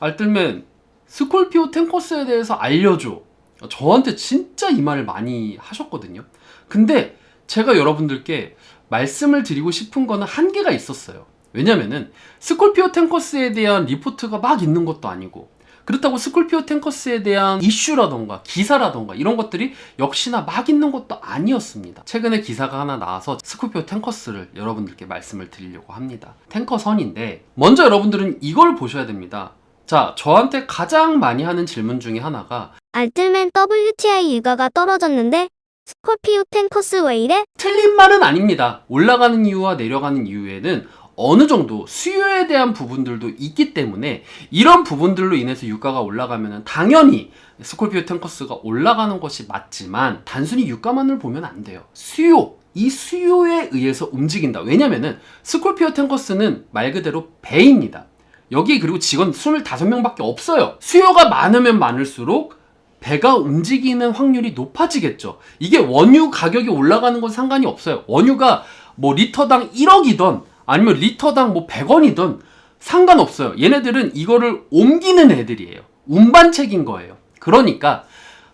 알뜰맨 스콜피오 탱커스에 대해서 알려줘. 저한테 진짜 이 말을 많이 하셨거든요. 근데 제가 여러분들께 말씀을 드리고 싶은 거는 한계가 있었어요. 왜냐면은 스콜피오 탱커스에 대한 리포트가 막 있는 것도 아니고 그렇다고 스콜피오 탱커스에 대한 이슈라던가 기사라던가 이런 것들이 역시나 막 있는 것도 아니었습니다. 최근에 기사가 하나 나와서 스콜피오 탱커스를 여러분들께 말씀을 드리려고 합니다. 탱커선인데 먼저 여러분들은 이걸 보셔야 됩니다. 자, 저한테 가장 많이 하는 질문 중에 하나가 알뜰맨 WTI 유가가 떨어졌는데 스콜피오 탱커스 왜 이래? 틀린 말은 아닙니다. 올라가는 이유와 내려가는 이유에는 어느 정도 수요에 대한 부분들도 있기 때문에 이런 부분들로 인해서 유가가 올라가면 당연히 스콜피오 탱커스가 올라가는 것이 맞지만 단순히 유가만을 보면 안 돼요. 수요, 이 수요에 의해서 움직인다. 왜냐면은 스콜피오 탱커스는 말 그대로 배입니다. 여기 그리고 직원 25명밖에 없어요. 수요가 많으면 많을수록 배가 움직이는 확률이 높아지겠죠. 이게 원유 가격이 올라가는 건 상관이 없어요. 원유가 뭐 리터당 1억이던 아니면 리터당 뭐 100원이든 상관없어요. 얘네들은 이거를 옮기는 애들이에요. 운반책인 거예요. 그러니까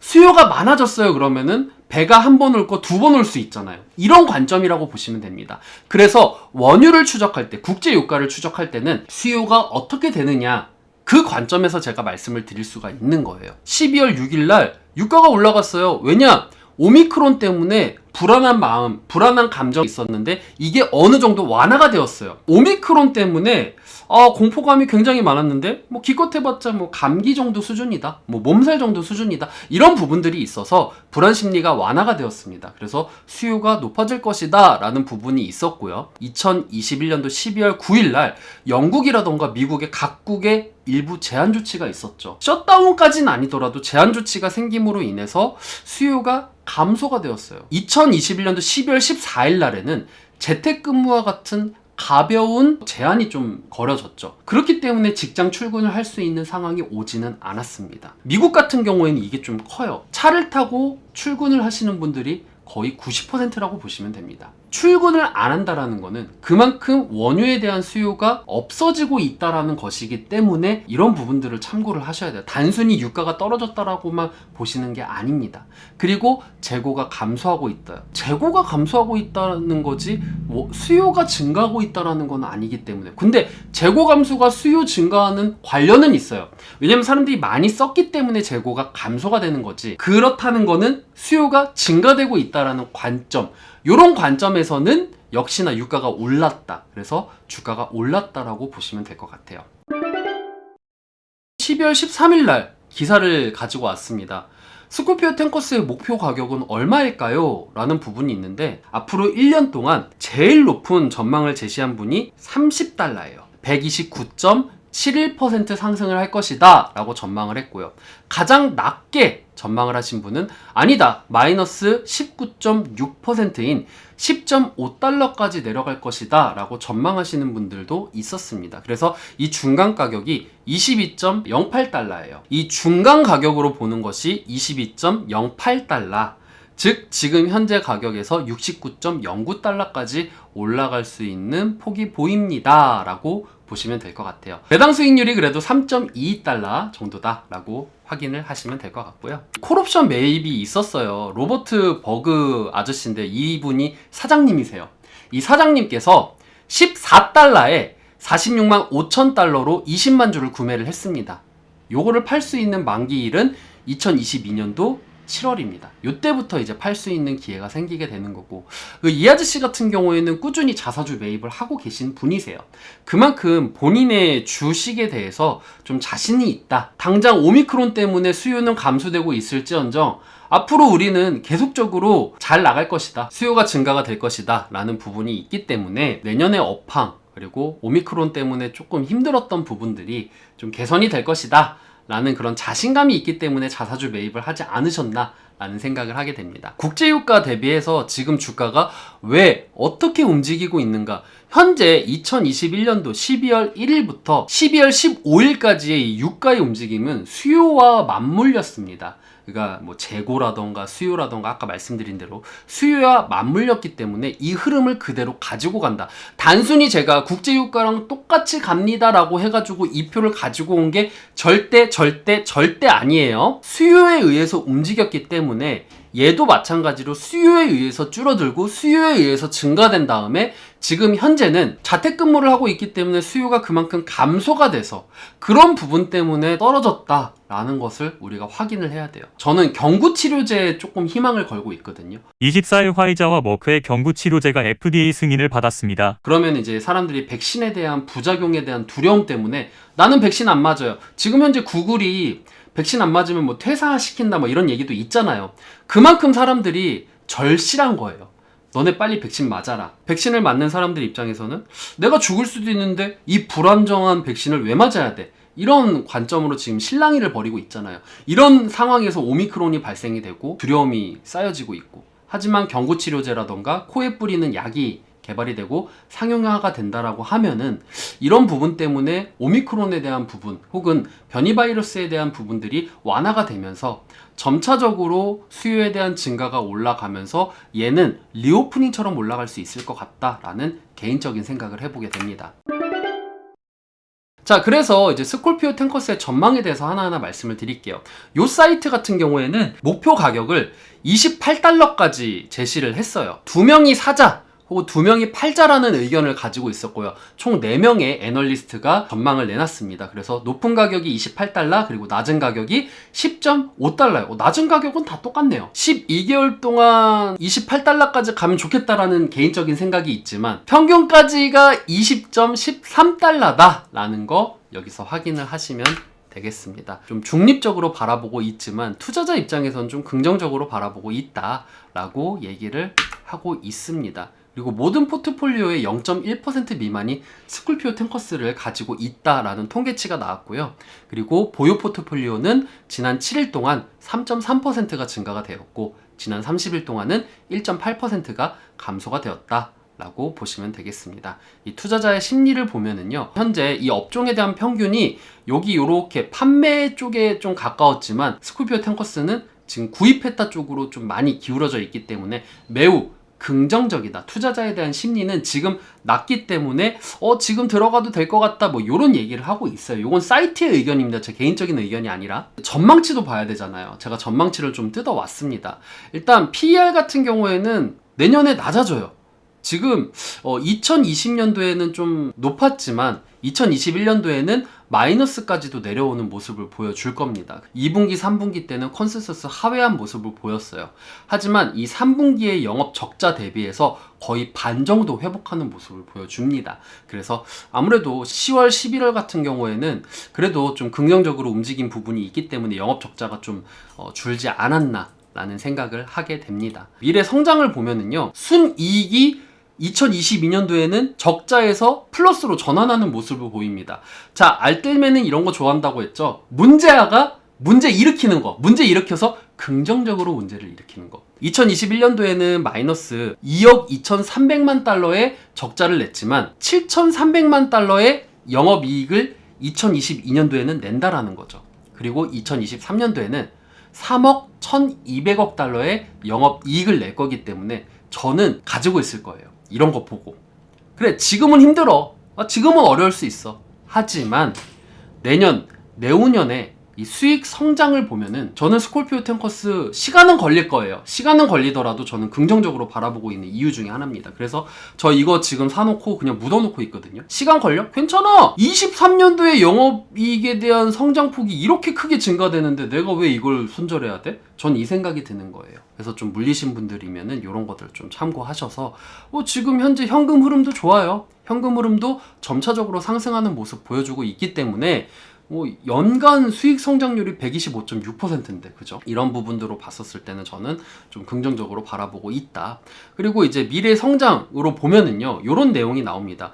수요가 많아졌어요. 그러면은 배가 한 번 올 거 두 번 올 수 있잖아요. 이런 관점이라고 보시면 됩니다. 그래서 원유를 추적할 때, 국제 유가를 추적할 때는 수요가 어떻게 되느냐 그 관점에서 제가 말씀을 드릴 수가 있는 거예요. 12월 6일 날 유가가 올라갔어요. 왜냐? 오미크론 때문에 불안한 마음, 불안한 감정이 있었는데 이게 어느 정도 완화가 되었어요. 오미크론 때문에 아, 공포감이 굉장히 많았는데 뭐 기껏 해봤자 뭐 감기 정도 수준이다. 뭐 몸살 정도 수준이다. 이런 부분들이 있어서 불안 심리가 완화가 되었습니다. 그래서 수요가 높아질 것이다 라는 부분이 있었고요. 2021년도 12월 9일 날 영국이라던가 미국의 각국의 일부 제한 조치가 있었죠. 셧다운까지는 아니더라도 제한 조치가 생김으로 인해서 수요가 감소가 되었어요. 2021년도 12월 14일 날에는 재택근무와 같은 가벼운 제한이 좀 걸어졌죠. 그렇기 때문에 직장 출근을 할 수 있는 상황이 오지는 않았습니다. 미국 같은 경우에는 이게 좀 커요. 차를 타고 출근을 하시는 분들이 거의 90%라고 보시면 됩니다. 출근을 안 한다라는 거는 그만큼 원유에 대한 수요가 없어지고 있다라는 것이기 때문에 이런 부분들을 참고를 하셔야 돼요. 단순히 유가가 떨어졌다라고만 보시는 게 아닙니다. 그리고 재고가 감소하고 있다. 재고가 감소하고 있다는 거지 뭐 수요가 증가하고 있다라는 건 아니기 때문에. 근데 재고 감소가 수요 증가하는 관련은 있어요. 왜냐면 사람들이 많이 썼기 때문에 재고가 감소가 되는 거지. 그렇다는 거는 수요가 증가되고 있다라는 관점. 이런 관점에서는 역시나 유가가 올랐다. 그래서 주가가 올랐다라고 보시면 될 것 같아요. 12월 13일 날 기사를 가지고 왔습니다. 스코피오 탱커스의 목표 가격은 얼마일까요? 라는 부분이 있는데 앞으로 1년 동안 제일 높은 전망을 제시한 분이 30달러예요. 129.71% 상승을 할 것이다 라고 전망을 했고요. 가장 낮게 전망을 하신 분은 아니다. 마이너스 19.6%인 10.5달러까지 내려갈 것이다 라고 전망하시는 분들도 있었습니다. 그래서 이 중간 가격이 22.08달러예요. 이 중간 가격으로 보는 것이 22.08달러. 즉 지금 현재 가격에서 69.09달러까지 올라갈 수 있는 폭이 보입니다. 라고 보시면 될 것 같아요. 배당 수익률이 그래도 3.22달러 정도다 라고 확인을 하시면 될 것 같고요. 콜옵션 매입이 있었어요. 로버트 버그 아저씨인데 이분이 사장님이세요. 이 사장님께서 14달러에 46만 5천 달러로 20만 주를 구매를 했습니다. 요거를 팔 수 있는 만기일은 2022년도 7월입니다. 요때부터 이제 팔 수 있는 기회가 생기게 되는 거고 그이 아저씨 같은 경우에는 꾸준히 자사주 매입을 하고 계신 분이세요. 그만큼 본인의 주식에 대해서 좀 자신이 있다. 당장 오미크론 때문에 수요는 감소되고 있을지언정 앞으로 우리는 계속적으로 잘 나갈 것이다. 수요가 증가가 될 것이다. 라는 부분이 있기 때문에 내년에 업황 그리고 오미크론 때문에 조금 힘들었던 부분들이 좀 개선이 될 것이다. 라는 그런 자신감이 있기 때문에 자사주 매입을 하지 않으셨나 라는 생각을 하게 됩니다. 국제유가 대비해서 지금 주가가 왜 어떻게 움직이고 있는가? 현재 2021년도 12월 1일부터 12월 15일까지의 이 유가의 움직임은 수요와 맞물렸습니다. 그러니까 뭐 재고라던가 수요라던가 아까 말씀드린 대로 수요와 맞물렸기 때문에 이 흐름을 그대로 가지고 간다. 단순히 제가 국제유가랑 똑같이 갑니다라고 해가지고 이 표를 가지고 온 게 절대 절대 절대 아니에요. 수요에 의해서 움직였기 때문에 얘도 마찬가지로 수요에 의해서 줄어들고 수요에 의해서 증가된 다음에 지금 현재는 자택근무를 하고 있기 때문에 수요가 그만큼 감소가 돼서 그런 부분 때문에 떨어졌다 라는 것을 우리가 확인을 해야 돼요. 저는 경구치료제에 조금 희망을 걸고 있거든요. 24일 화이자와 머크의 경구 치료제가 FDA 승인을 받았습니다. 그러면 이제 사람들이 백신에 대한 부작용에 대한 두려움 때문에 나는 백신 안 맞아요. 지금 현재 구글이 백신 안 맞으면 뭐 퇴사시킨다 뭐 이런 얘기도 있잖아요. 그만큼 사람들이 절실한 거예요. 너네 빨리 백신 맞아라. 백신을 맞는 사람들 입장에서는 내가 죽을 수도 있는데 이 불안정한 백신을 왜 맞아야 돼? 이런 관점으로 지금 실랑이를 벌이고 있잖아요. 이런 상황에서 오미크론이 발생이 되고 두려움이 쌓여지고 있고 하지만 경구치료제라던가 코에 뿌리는 약이 개발이 되고 상용화가 된다라고 하면은 이런 부분 때문에 오미크론에 대한 부분 혹은 변이 바이러스에 대한 부분들이 완화가 되면서 점차적으로 수요에 대한 증가가 올라가면서 얘는 리오프닝처럼 올라갈 수 있을 것 같다라는 개인적인 생각을 해보게 됩니다. 자, 그래서 이제 스콜피오 탱커스의 전망에 대해서 하나하나 말씀을 드릴게요. 요 사이트 같은 경우에는 목표 가격을 28달러까지 제시를 했어요. 두 명이 사자 혹은 두 명이 팔자라는 의견을 가지고 있었고요. 총 4명의 애널리스트가 전망을 내놨습니다. 그래서 높은 가격이 28달러 그리고 낮은 가격이 10.5달러예요. 낮은 가격은 다 똑같네요. 12개월 동안 28달러까지 가면 좋겠다라는 개인적인 생각이 있지만 평균까지가 20.13달러다라는 거 여기서 확인을 하시면 되겠습니다. 좀 중립적으로 바라보고 있지만 투자자 입장에선 좀 긍정적으로 바라보고 있다라고 얘기를 하고 있습니다. 그리고 모든 포트폴리오의 0.1% 미만이 스쿨피오 탱커스를 가지고 있다라는 통계치가 나왔고요. 그리고 보유 포트폴리오는 지난 7일 동안 3.3%가 증가가 되었고 지난 30일 동안은 1.8%가 감소가 되었다. 라고 보시면 되겠습니다. 이 투자자의 심리를 보면은요, 현재 이 업종에 대한 평균이 여기 이렇게 판매 쪽에 좀 가까웠지만 스쿨피오 탱커스는 지금 구입했다 쪽으로 좀 많이 기울어져 있기 때문에 매우 긍정적이다. 투자자에 대한 심리는 지금 낮기 때문에 어 지금 들어가도 될 것 같다. 뭐 이런 얘기를 하고 있어요. 이건 사이트의 의견입니다. 제 개인적인 의견이 아니라 전망치도 봐야 되잖아요. 제가 전망치를 좀 뜯어 왔습니다. 일단 PER 같은 경우에는 내년에 낮아져요. 지금 어 2020년도에는 좀 높았지만 2021년도에는 마이너스까지도 내려오는 모습을 보여줄 겁니다. 2분기, 3분기 때는 컨센서스 하회한 모습을 보였어요. 하지만 이 3분기의 영업 적자 대비해서 거의 반 정도 회복하는 모습을 보여줍니다. 그래서 아무래도 10월, 11월 같은 경우에는 그래도 좀 긍정적으로 움직인 부분이 있기 때문에 영업 적자가 좀 어, 줄지 않았나 라는 생각을 하게 됩니다. 미래 성장을 보면은요, 순이익이 2022년도에는 적자에서 플러스로 전환하는 모습을 보입니다. 자, 알뜰매는 이런 거 좋아한다고 했죠. 문제아가 문제 일으키는 거, 문제 일으켜서 긍정적으로 문제를 일으키는 거. 2021년도에는 마이너스 2억 2,300만 달러의 적자를 냈지만 7,300만 달러의 영업이익을 2022년도에는 낸다라는 거죠. 그리고 2023년도에는 3억 1,200억 달러의 영업이익을 낼 거기 때문에 저는 가지고 있을 거예요. 이런 거 보고. 그래, 지금은 힘들어. 아, 지금은 어려울 수 있어. 하지만 내년, 내후년에 이 수익 성장을 보면은 저는 스콜피오 탱커스 시간은 걸릴 거예요. 시간은 걸리더라도 저는 긍정적으로 바라보고 있는 이유 중에 하나입니다. 그래서 저 이거 지금 사놓고 그냥 묻어놓고 있거든요. 시간 걸려? 괜찮아! 23년도에 영업이익에 대한 성장폭이 이렇게 크게 증가되는데 내가 왜 이걸 손절해야 돼? 전 이 생각이 드는 거예요. 그래서 좀 물리신 분들이면은 이런 것들 좀 참고하셔서 어, 지금 현재 현금 흐름도 좋아요. 현금 흐름도 점차적으로 상승하는 모습 보여주고 있기 때문에 뭐 연간 수익 성장률이 125.6%인데 그죠? 이런 부분들로 봤었을 때는 저는 좀 긍정적으로 바라보고 있다. 그리고 이제 미래 성장으로 보면은요. 요런 내용이 나옵니다.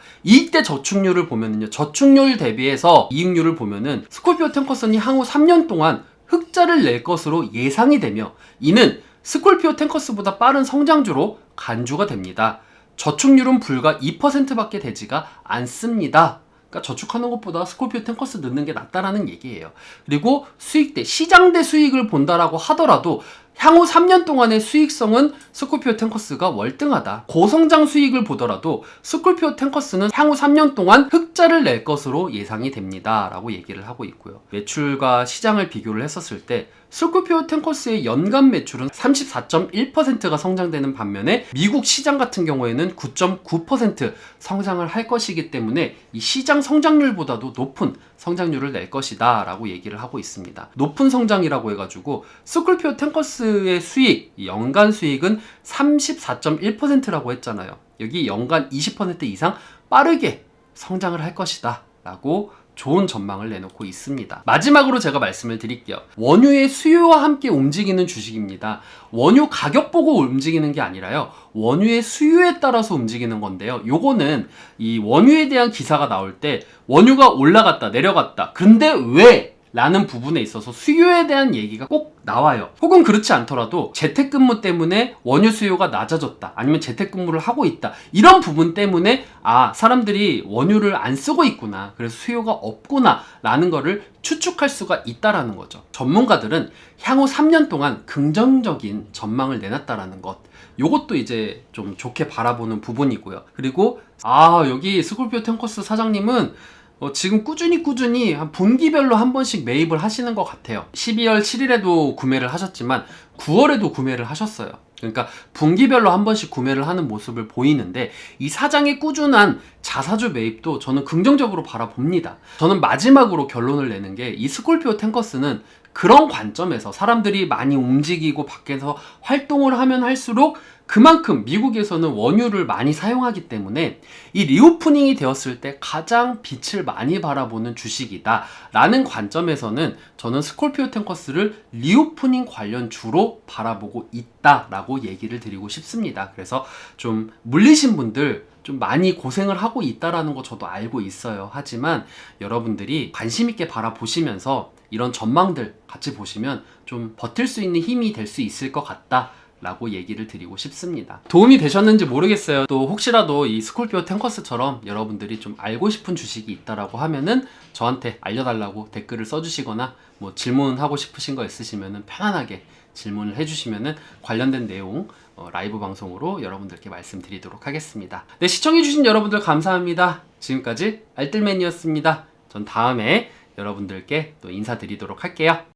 대 저축률을 보면은요. 저축률 대비해서 이익률을 보면은 스콜피오 탱커슨이 향후 3년 동안 흑자를 낼 것으로 예상이 되며 이는 스콜피오 탱커스보다 빠른 성장주로 간주가 됩니다. 저축률은 불과 2%밖에 되지가 않습니다. 그러니까 저축하는 것보다 스콜피오 탱커스 넣는 게 낫다라는 얘기예요. 그리고 수익 대, 시장 대 수익을 본다라고 하더라도 향후 3년 동안의 수익성은 스콜피오 탱커스가 월등하다. 고성장 수익을 보더라도 스콜피오 탱커스는 향후 3년 동안 흑자를 낼 것으로 예상이 됩니다. 라고 얘기를 하고 있고요. 매출과 시장을 비교를 했었을 때 스콜피오 탱커스의 연간 매출은 34.1%가 성장되는 반면에 미국 시장 같은 경우에는 9.9% 성장을 할 것이기 때문에 이 시장 성장률보다도 높은 성장률을 낼 것이다 라고 얘기를 하고 있습니다. 높은 성장이라고 해가지고 스콜피오 탱커스 의 수익, 이 연간 수익은 34.1%라고 했잖아요. 여기 연간 20% 이상 빠르게 성장을 할 것이다 라고 좋은 전망을 내놓고 있습니다. 마지막으로 제가 말씀을 드릴게요. 원유의 수요와 함께 움직이는 주식입니다. 원유 가격 보고 움직이는 게 아니라요. 원유의 수요에 따라서 움직이는 건데요. 요거는 이 원유에 대한 기사가 나올 때 원유가 올라갔다 내려갔다. 근데 왜? 라는 부분에 있어서 수요에 대한 얘기가 꼭 나와요. 혹은 그렇지 않더라도 재택근무 때문에 원유 수요가 낮아졌다. 아니면 재택근무를 하고 있다. 이런 부분 때문에 아, 사람들이 원유를 안 쓰고 있구나. 그래서 수요가 없구나. 라는 거를 추측할 수가 있다라는 거죠. 전문가들은 향후 3년 동안 긍정적인 전망을 내놨다라는 것. 요것도 이제 좀 좋게 바라보는 부분이고요. 그리고 아, 여기 스콜피오 탱커스 사장님은 어, 지금 꾸준히 꾸준히 한 분기별로 한 번씩 매입을 하시는 것 같아요. 12월 7일에도 구매를 하셨지만 9월에도 구매를 하셨어요. 그러니까 분기별로 한 번씩 구매를 하는 모습을 보이는데 이 사장의 꾸준한 자사주 매입도 저는 긍정적으로 바라봅니다. 저는 마지막으로 결론을 내는 게 이 스콜피오 탱커스는 그런 관점에서 사람들이 많이 움직이고 밖에서 활동을 하면 할수록 그만큼 미국에서는 원유를 많이 사용하기 때문에 이 리오프닝이 되었을 때 가장 빛을 많이 바라보는 주식이다 라는 관점에서는 저는 스콜피오 탱커스를 리오프닝 관련 주로 바라보고 있다 라고 얘기를 드리고 싶습니다. 그래서 좀 물리신 분들 좀 많이 고생을 하고 있다라는 거 저도 알고 있어요 하지만 여러분들이 관심 있게 바라보시면서 이런 전망들 같이 보시면 좀 버틸 수 있는 힘이 될 수 있을 것 같다 라고 얘기를 드리고 싶습니다. 도움이 되셨는지 모르겠어요. 또 혹시라도 이 스콜피오 탱커스처럼 여러분들이 좀 알고 싶은 주식이 있다라고 하면은 저한테 알려달라고 댓글을 써주시거나 뭐 질문하고 싶으신 거 있으시면은 편안하게 질문을 해주시면은 관련된 내용 어, 라이브 방송으로 여러분들께 말씀드리도록 하겠습니다. 네, 시청해주신 여러분들 감사합니다. 지금까지 알뜰맨이었습니다. 전 다음에 여러분들께 또 인사드리도록 할게요.